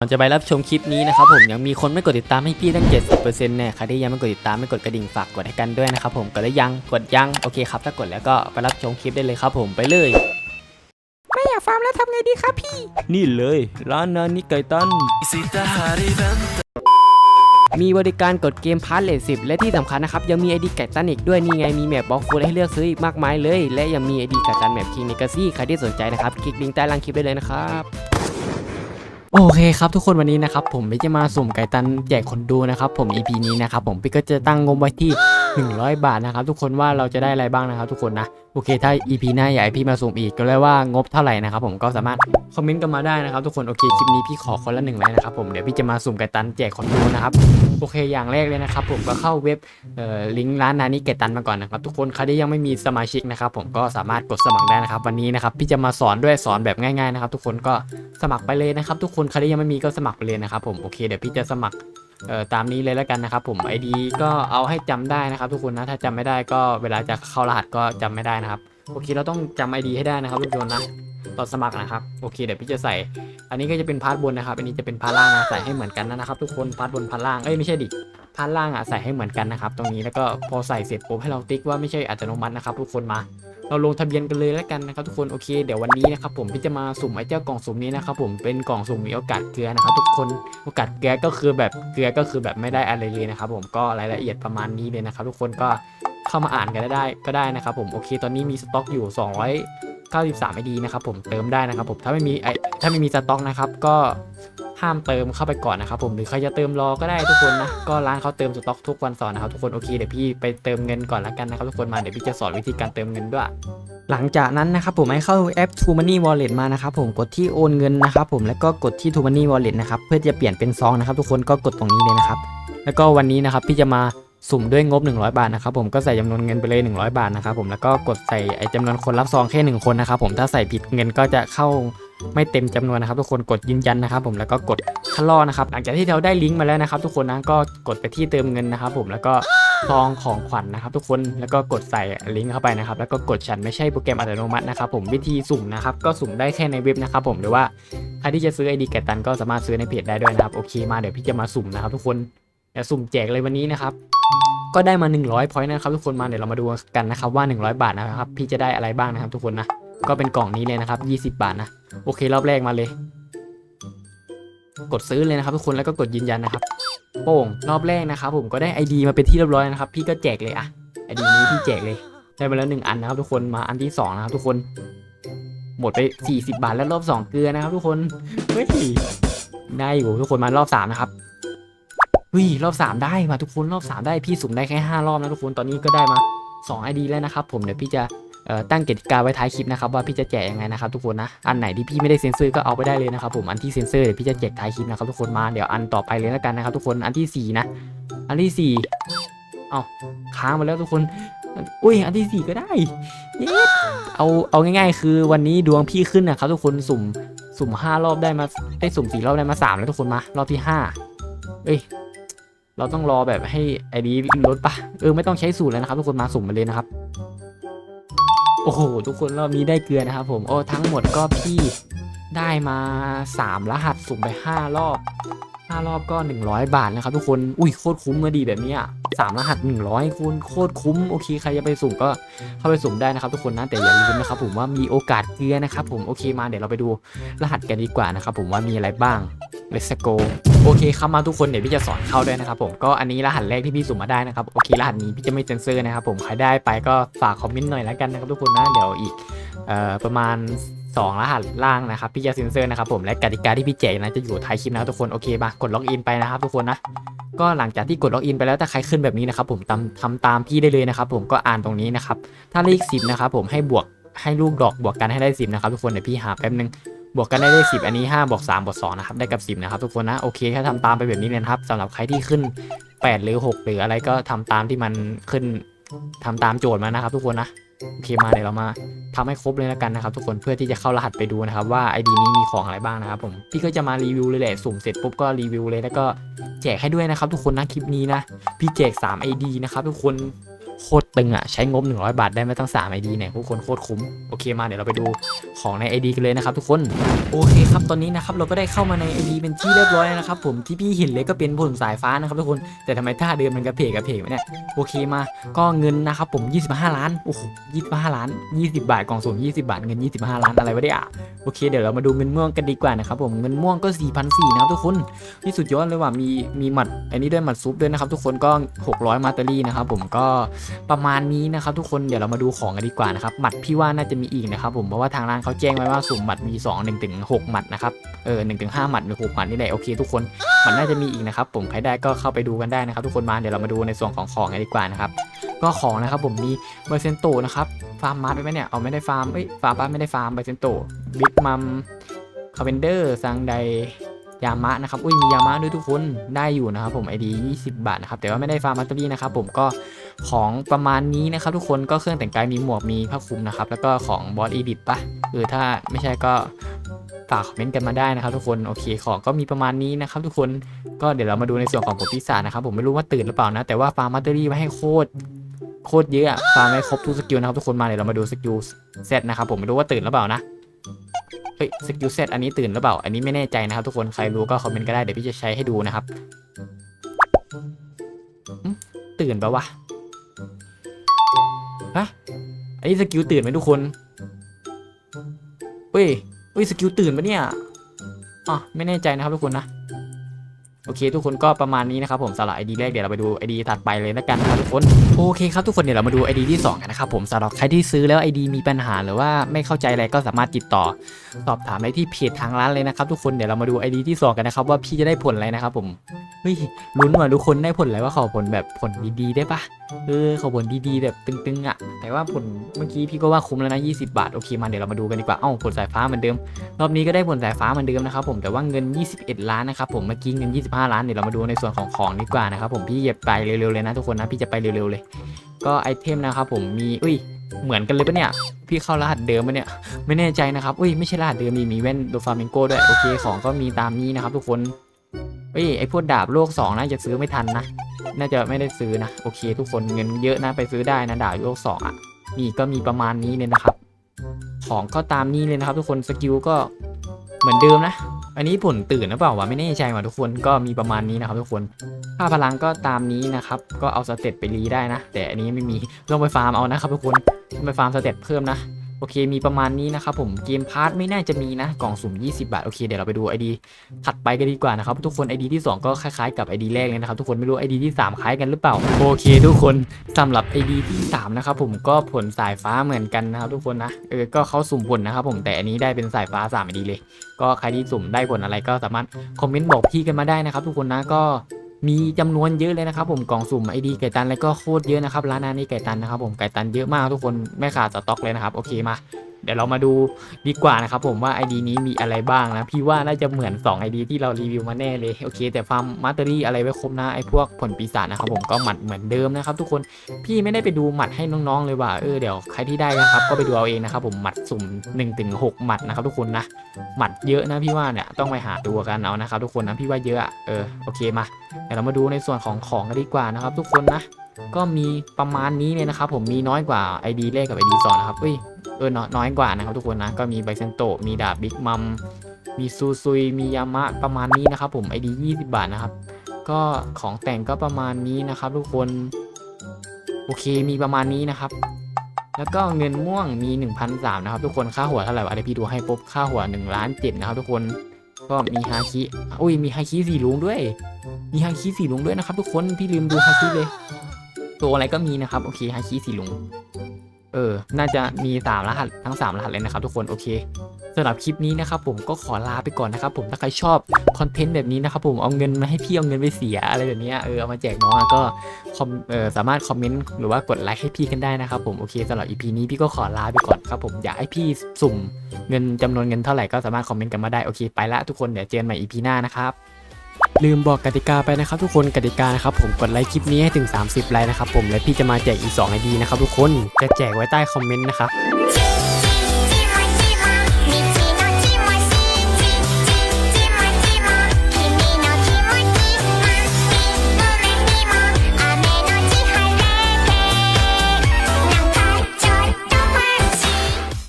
ก่อนจะไปรับชมคลิปนี้นะครับผมยังมีคนไม่กดติดตามให้พี่ตั้ง 70%เนี่ยใครที่ยังไม่กดติดตามไม่กดกระดิ่งฝากกดให้กันด้วยนะครับผมกดแล้วยังกดยังโอเคครับถ้ากดแล้วก็ไปรับชมคลิปได้เลยครับผมไปเลยไม่อยากฟาร์มแล้วทำไงดีครับพี่ นี่เลยร้านนานิไกตันมีบริการกดเกมพาร์ทเลทสิและที่สำคัญนะครับ ยังมีไอดีไก่ตันอีกด้วยนี่ไงมีแมปบล็อกฟูดให้เลือกซื้ออีกมากมายเลย และยังมีไอดีไก่ตันแมปคิงนิกาซี่ใครที่สนใจนะครับคลิกลิงก์ใต้ล่างคลิปได้เลยนะครับ โอเคครับทุกคนวันนี้นะครับผมพี่จะมาสุ่มไก่ตันแจกคนดูนะครับผม EP นี้นะครับผมพี่ก็จะตั้งงบไว้ที่ 100 บาทนะครับทุกคนว่าเราจะได้อะไรบ้างนะครับทุกคนนะโอเค ถ้า EP หน้าอยากให้พี่มาสุ่มอีกก็เลยว่างบเท่าไหร่นะครับผมก็สามารถคอมเมนต์กันมาได้นะครับทุกคนโอเคคลิปนี้พี่ขอคนละหนึ่งไลค์นะครับผมเดี๋ยวพี่จะมาสุ่มไก่ตันแจกคนดูนะครับโอเคอย่างแรกเลยนะครับผมก็เข้าเว็บเออลิงก์ร้านนานิเกตันมาก่อนนะครับทุกคนใครที่ยังไม่มีสมาชิกนะครับผมก็สามารถกดสมัครได้นะครับวันนี้นะครับพี่จะมาสอนด้วยสอนแบบง่ายๆนะครับทุกคนก็สมัครไปเลยนะครับทุกคนใครที่ยังไม่มีก็สมัครไปเลยนะครับผมโอเคเดี๋ยวพี่จะสมัคร เอ่อตามนี้เลยแล้วกันนะครับผม ID ก็เอาให้จำได้นะครับทุกคนนะถ้าจำไม่ได้ก็เวลาจะเข้ารหัสก็จำไม่ได้นะครับโอเคเราต้องจำ ID ให้ได้นะครับทุกคนนะตอนสมัครนะครับโอเคเดี๋ยวพี่จะใส่ อันนี้ก็จะเป็นพาร์ทบนนะครับ อันนี้จะเป็นพาร์ทล่างนะใส่ให้เหมือนกันนะครับ ทุกคนพาร์ทบนพาร์ทล่างเอ้ยไม่ใช่ดิพาร์ทล่างอะใส่ให้เหมือนกันนะครับ ตรงนี้แล้วก็พอใส่เสร็จปุ๊บให้เราติ๊กว่าไม่ใช่อัตโนมัตินะครับ ทุกคนมา เราลงทะเบียนกันเลยแล้วกันนะครับทุกคนโอเคเดี๋ยววันนี้นะครับผมพี่จะมาสุ่มไอ้เจ้ากล่องสุ่มนี้นะครับผมเป็นกล่องสุ่มมีโอกาสเกลือนะครับทุกคนโอกาสเกลือก็คือแบบเกลือก็คือแบบไม่ได้อะไรเลยนะครับผมก็รายละเอียดประมาณนี้เลยนะครับทุกคนก็เข้ามาอ่านกันได้ก็ได้นะครับผมโอเค ตอนนี้มีสต็อกอยู่ 293 ID นะครับผมเติมได้นะครับผมถ้าไม่มีไอถ้าไม่มีสต็อกนะครับก็ ห้ามเติมเข้าไปก่อนนะครับผมหรือใครจะเติมรอก็ได้ทุกคนนะก็ร้านเขาเติมสต็อกทุกวันสาร์นะครับทุกคนโอเคเดี๋ยวพี่ไปเติมเงินก่อนละกันนะครับทุกคนมาเดี๋ยวพี่จะสอนวิธีการเติมเงินด้วยหลังจากนั้นนะครับผมให้เข้าแอป True Money Wallet มานะครับผมกดที่โอนเงินนะครับผมแล้วก็กดที่ True Money Wallet นะครับเพื่อจะเปลี่ยนเป็นซองนะครับทุกคนก็กดตรงนี้เลยนะครับแล้วก็วันนี้นะครับพี่จะมาสุ่มด้วยงบ 100 บาทนะครับผมก็ใส่จำนวนเงินไปเลย 100 บาทนะครับผมแล้วก็กดใส่ไอ้จำนวนคนรับซองแค่หนึ่งคนนะครับผมถ้าใส่ผิดเงินก็จะเข้า ไม่เต็มจำนวนนะครับทุกคนกดยืนยันนะครับผมแล้วก็กดคัดลอกนะครับหลังจากที่เราได้ลิงก์มาแล้วนะครับ ทุกคนนะก็กดไปที่เติมเงินนะครับ ผมแล้วก็ซองของขวัญนะครับ ทุกคนแล้วก็กดใส่ลิงก์เข้าไปนะครับ แล้วก็กดฉันไม่ใช่โปรแกรมอัตโนมัตินะครับผมวิธีสุ่มนะครับก็สุ่มได้แค่ในเว็บนะครับ ผมหรือว่าใครที่จะซื้อไอดีแกตันก็สามารถซื้อในเพจได้ด้วยนะครับโอเคมาเดี๋ยวพี่จะมาสุ่มนะครับ ทุกคนเดี๋ยวสุ่มแจกเลยวันนี้นะครับก็ได้มา 100 point นะครับทุกคนมาเดี๋ยวเรามาดูกันนะครับว่า 100 บาทนะครับพี่จะได้อะไรบ้างนะครับทุกคนนะ ก็เป็นกล่องนี้เลยนะครับ 20 บาทนะ โอเครอบแรกมาเลย กดซื้อเลยนะครับทุกคนแล้วก็กดยืนยันนะครับ โป้งรอบแรกนะครับ ผมก็ได้ ID มาเป็นที่เรียบร้อยนะครับ พี่ก็แจกเลยอะ ID นี้พี่แจกเลย ได้มาแล้วหนึ่งอันนะครับ ทุกคนมาอันที่สองนะครับทุกคน หมดไป 40 บาทแล้วรอบสองเกลือนะครับ ทุกคนเฮ้ยได้อยู่ทุกคนมารอบสามนะครับวิรอบ 3 ได้มาทุกคนรอบ 3 ได้พี่สุ่มได้แค่ 5 รอบนะทุกคนตอนนี้ก็ได้มา2 ID แล้วนะครับผมเดี๋ยวพี่จะ ตั้งกติกาไว้ท้ายคลิปนะครับว่าพี่จะแจกยังไงนะครับทุกคนนะอันไหนที่พี่ไม่ได้เซ็นเซอร์ก็เอาไปได้เลยนะครับผมอันที่เซ็นเซอร์เดี๋ยวพี่จะแจกท้ายคลิปนะครับทุกคนมาเดี๋ยวอันต่อไปเลยแล้วกันนะครับทุกคนอันที่4นะอันที่4เอาค้างมาแล้วทุกคนอุ้ยอันที่ 4 ก็ได้เย้เอาเอาง่ายๆ คือวันนี้ดวงพี่ขึ้นนะครับทุกคนสุ่มสุ่ม 5 รอบได้มาได้สุ่ม4รอบได้มา3แล้วทุกคนมารอบที่5เอ้ยเราต้องรอแบบให้ไอดีลดปะเออไม่ต้องใช้สูตรแล้วนะครับทุกคนมาสุ่มมาเลยนะครับ อ้โห ทุกคนรอบนี้ได้เกลือนะครับผมโอ้ทั้งหมดก็พี่ได้มา 3 รหัสสุ่มไป 5 รอบ 5 รอบก็ 100 บาทนะครับทุกคนอุ้ยโคตรคุ้มมาดีแบบนี้ยสามรหัส 100คูณโคตรคุ้มโอเคใครจะไปสุ่มก็เข้าไปสุ่มได้นะครับทุกคนนะแต่อย่าลืมนะครับผมว่ามีโอกาสเกลือนะครับผมโอเคมาเดี๋ยวเราไปดูรหัสกันดีกว่านะครับผมว่ามีอะไรบ้าง let's go โอเคครับมาทุกคนเดี๋ยวพี่จะสอนเข้าด้วยนะครับผมก็อันนี้รหัสแรกที่พี่สุ่มมาได้นะครับโอเครหัสนี้พี่จะไม่เซ็นเซอร์นะครับผมใครได้ไปก็ฝากคอมเมนต์หน่อยแล้วกันนะครับทุกคนนะเดี๋ยวอีกออประมาณ 2 รหัสล่างนะครับพี่จะเซ็นเซอร์นะครับผมและกติกาที่พี่แจกนะจะอยู่ท้ายคลิปนะครับทุกคนโอเคมากดล็อกอินไปนะครับทุกคนนะก็หลังจากที่กดล็อกอินไปแล้วถ้าใครขึ้นแบบนี้นะครับผมทำทำตามพี่ได้เลยนะครับผมก็อ่านตรงนี้นะครับถ้าเลข10นะครับผมให้บวกให้ลูกดอกบวกกันให้ได้10นะครับทุกคนเดี๋ยวพี่หาแป๊บนึง บวกกันได้เลขสิบอันนี้5บวก3บวก2นะครับได้กับ 10 นะครับ ทุกคนนะโอเคถ้าทำตามไปแบบนี้เลยนะครับสำหรับใครที่ขึ้น 8 หรือ 6 หรืออะไรก็ทำตามที่มันขึ้นทำตามโจทย์มานะครับ ทุกคนนะโอเคมาเดี๋ยวเรามาทำให้ครบเลยแล้วกันนะครับ ทุกคนเพื่อที่จะเข้ารหัสไปดูนะครับ ว่า ID นี้มีของอะไรบ้างนะครับผมพี่ก็จะมารีวิวเลยแหละสุ่มเสร็จปุ๊บก็รีวิวเลยแล้วก็แจกให้ด้วยนะครับ ทุกคนนะคลิปนี้นะพี่แจก 3 ID นะครับทุกคน โคตรตึงอะใช้งบ 100 บาทได้ไม่ต้อง3 ID เนี่ยทุกคนโคตรคุ้มโอเคมาเดี๋ยวเราไปดูของใน ID กันเลยนะครับทุกคนโอเคครับตอนนี้นะครับเราก็ได้เข้ามาใน ID เป็นที่เรียบร้อยแล้วนะครับผมที่พี่เห็นเลยก็เป็นผลสายฟ้านะครับทุกคนแต่ทำไมท่าเดินมันกระเพกกระเพกเนี่ยโอเคมาก็เงินนะครับผม 25 ล้านโอ้โห25 ล้าน 20 บาทกล่องสุ่ม20 บาทเงิน 25 ล้านอะไรวะเนี่ยโอเคเดี๋ยวเรามาดูเงินม่วงกันดีกว่านะครับผมเงินม่วงก็4,400นะครับทุกคนที่สุดยอดเลยว่ะมีมีหมัดอันนี้ด้วยหมัดซุปด้วยนะครับทุกคนก็ 600 มาตอรี่นะครับผมก็ประมาณนี้นะครับทุกคนเดี๋ยวเรามาดูของกันดีกว่านะครับหมัดพี่ว่าน่าจะมีอีกนะครับผมเพราะว่าทางร้านเขาแจ้งไว้ว่าสุ่มหมัดมี2 1ถึง6หมัดนะครับเออ1ถึง5หมัดหรือ6หมัดนี่แหละโอเคทุกคนมันน่าจะมีอีกนะครับผมใครได้ก็เข้าไปดูกันได้นะครับทุกคนมาเดี๋ยวเรามาดูในส่วนของของกันดีกว่านะครับก็ของนะครับผมมีเบอร์เซนโตนะครับฟาร์มมาร์ทไปไหมเนี่ยเอาไม่ได้ฟาร์มเอ้ยฟาร์มป้าไม่ได้ฟาร์มเบอร์เซนโตบิ๊กมัมคาเวนเดอร์ซังไดยามะนะครับ อุ้ยมียามะด้วยทุกคน ได้อยู่นะครับผมไอดี20 บาทนะครับ แต่ว่าไม่ได้ฟาร์มมัตเตอรี่นะครับผมก็ ของประมาณนี้นะครับทุกคนก็เครื่องแต่งกายมีหมวกมีผ้าคลุมนะครับ แล้วก็ของบอสอีดิทปะเออถ้าไม่ใช่ก็ฝากคอมเมนต์กันมาได้นะครับทุกคนโอเคของก็มีประมาณนี้นะครับทุกคนก็เดี๋ยวเรามาดูในส่วนของผลพิศาจนะครับผมไม่รู้ว่าตื่นหรือเปล่านะ แต่ว่าฟาร์มมัตเตอรี่ไว้ให้โคตรโคตรเยอะฟาร์มไม่ครบทุกสกิลนะครับทุกคนมาเดี๋ยวเรามาดูสกิลเซตนะครับผมไม่รู้ว่าตื่นหรือเปล่านะเฮ้ยสกิลเซตอันนี้ตื่นหรือเปล่า อันนี้ไม่แน่ใจนะครับทุกคนใครรู้ก็คอมเมนต์ก็ได้เดี๋ยวพี่จะใช้ให้ดูนะครับตื่นปะวะ นนี้สกิลตื่นไหมทุกคนเฮ้ยเฮ้ยสกิลตื่นปะเนี่ยอ๋อไม่แน่ใจนะครับทุกคนนะ โอเค ทุกคนก็ประมาณนี้นะครับผมสำหรับไอดีแรกเดี๋ยวเราไปดูไอดีถัดไปเลยแล้วกันนะครับทุกคนโอเคครับทุกคนเดี๋ยวเรามาดูไอดีที่สองกันนะครับผมสำหรับใครที่ซื้อแล้วไอดีมีปัญหาหรือว่าไม่เข้าใจอะไรก็สามารถติดต่อสอบถามได้ที่เพจทางร้านเลยนะครับทุกคนเดี๋ยวเรามาดูไอดีที่สองกันนะครับว่าพี่จะได้ผลอะไรนะครับผมเฮ้ยลุ้นว่าทุกคนได้ผลอะไรว่าขอผลแบบผลดีๆได้ปะเออขอผลดีๆแบบตึงๆอะแต่ว่าผลเมื่อกี้พี่ก็ว่าคุ้มแล้วนะ20 บาทโอเคมาเดี๋ยวเรามาดูกันดีกว่าเอ้าผลสายฟ้าเหมือนเดิม รอบนี้ก็ได้ผลสายฟ้าเหมือนเดิมนะครับผมแต่ว่าเงิน 21 ล้านนะครับผมเมื่อกี้เงิน25 5 ล้านเดี๋ยวเรามาดูในส่วนของของดีกว่านะครับผมพี่เหยียบไปเร็วๆเลยนะทุกคนนะพี่จะไปเร็วๆเลย ก็ไอเทมนะครับผมมีอุ้ยเหมือนกันเลยปะเนี่ยพี่เข้ารหัสเดิมปะเนี่ยไม่แน่ใจนะครับอุ้ยไม่ใช่รหัสเดิมมีมีแว่นโดฟามิงโกด้วยโอเคของก็มีตามนี้นะครับทุกคนเอ้ยไอพวกดาบโลก2น่าจะซื้อไม่ทันนะ น่าจะไม่ได้ซื้อนะโอเค ทุกคนเงินเยอะนะไปซื้อได้นะดาบโลก2อะนี่ก็มีประมาณนี้เลยนะครับ ของก็ตามนี้เลยนะครับ ทุกคนสกิลก็เหมือนเดิมนะ อันนี้ผลตื่นหรือเปล่าวะไม่แน่ใจว่ะทุกคนก็มีประมาณนี้นะครับทุกคนค่าพลังก็ตามนี้นะครับก็เอาสเตตไปรีได้นะ แต่อันนี้ไม่มีลงไปฟาร์มเอานะครับทุกคนต้องไปฟาร์มสเตตเพิ่มนะ โอเคมีประมาณนี้นะครับผมเกมพาร์ทไม่น่าจะมีนะกล่องสุ่ม 20 บาท โอเคเดี๋ยวเราไปดู ID ถัดไปกันดีกว่านะครับทุกคน ID ที่ 2 ก็คล้ายๆกับ ID แรกเลยนะครับทุกคนไม่รู้ ID ที่ 3 คล้ายกันหรือเปล่า โอเค ทุกคนสำหรับ ID ที่3นะครับผมก็ผลสายฟ้าเหมือนกันนะครับทุกคนนะเออก็เขาสุ่มผลนะครับผมแต่อันนี้ได้เป็นสายฟ้า3 ID เลย ก็ใครที่สุ่มได้ผลอะไรก็สามารถคอมเมนต์บอกพี่กันมาได้นะครับทุกคนนะก็ มีจำนวนเยอะเลยนะครับผมกล่องสุ่มไอดีไก่ตันแล้วก็โคตรเยอะนะครับร้านนานี้ไก่ตันนะครับผมไก่ตันเยอะมากทุกคนไม่ขาดสต็อกเลยนะครับโอเคมาเดี๋ยวเรามาดูดีกว่านะครับผมว่า ID นี้มีอะไรบ้างนะ พี่ว่าน่าจะเหมือน 2 ID ที่เรารีวิวมาแน่เลยโอเค แต่ฟาร์มมาสเตอรี่อะไรไว้ครบนะไอ้พวกผลปีศาจนะครับผมก็หมัดเหมือนเดิมนะครับทุกคนพี่ไม่ได้ไปดูหมัดให้น้องๆเลยว่าเออเดี๋ยวใครที่ได้นะครับก็ไปดูเอาเองนะครับผมหมัดสุ่ม1ถึง6หมัดนะครับทุกคนนะหมัดเยอะนะพี่ว่าเนี่ยต้องไปหาดูกันเอานะครับทุกคนนะพี่ว่าเยอะเออโอเคมาเดี๋ยวเรามาดูในส่วนของของกันดีกว่านะครับทุกคนนะก็มีประมาณนี้เลยนะครับผมมีน้อยกว่า ID แรกกับ ID 2นะครับเอ้ย เออน้อยน้อยกว่านะครับทุกคนนะก็มีไบเซนโตมีดาบบิ๊กมัมมีซูซุยมียามะประมาณนี้นะครับผมไอดี20 บาทนะครับ ก็ของแต่งก็ประมาณนี้นะครับทุกคนโอเคมีประมาณนี้นะครับ แล้วก็เงินม่วงมี1 0 0นะครับทุกคนค่าหัวเท่าไหร่วะเดี๋ยวพี่ดูให้ปุ๊บค่าหัว1ล้านเจ็ดนะครับทุกคนก็มีฮาคิอุ้ยมีฮาคิสีลุงด้วย มีฮาคิสีลุงด้วยนะครับทุกคนพี่ลืมดูฮาคิเลย ตัวอะไรก็มีนะครับโอเคฮาคิสีลุง เออ น่าจะมี3รหัสทั้ง 3 รหัสเลยนะครับทุกคน โอเคสำหรับคลิปนี้นะครับผมก็ขอลาไปก่อนนะครับผมถ้าใครชอบคอนเทนต์แบบนี้นะครับผมเอาเงินมาให้พี่เอาเงินไปเสียอะไรแบบนี้เออเอามาแจกน้องก็คอมเออสามารถคอมเมนต์หรือว่ากดไลค์ให้พี่กันได้นะครับผมโอเคสำหรับ EP นี้พี่ก็ขอลาไปก่อนครับผมอยากให้พี่สุ่มเงินจำนวนเงินเท่าไหร่ก็สามารถคอมเมนต์กันมาได้โอเคไปละทุกคนเดี๋ยวเจอกันใหม่ EP หน้านะครับ ลืมบอกกติกาไปนะครับทุกคนกติกานะครับผมกดไลค์คลิปนี้ให้ถึง 30 ไลค์นะครับผมและพี่จะมาแจกอีก2 ID นะครับทุกคนจะแจกไว้ใต้คอมเมนต์นะครับ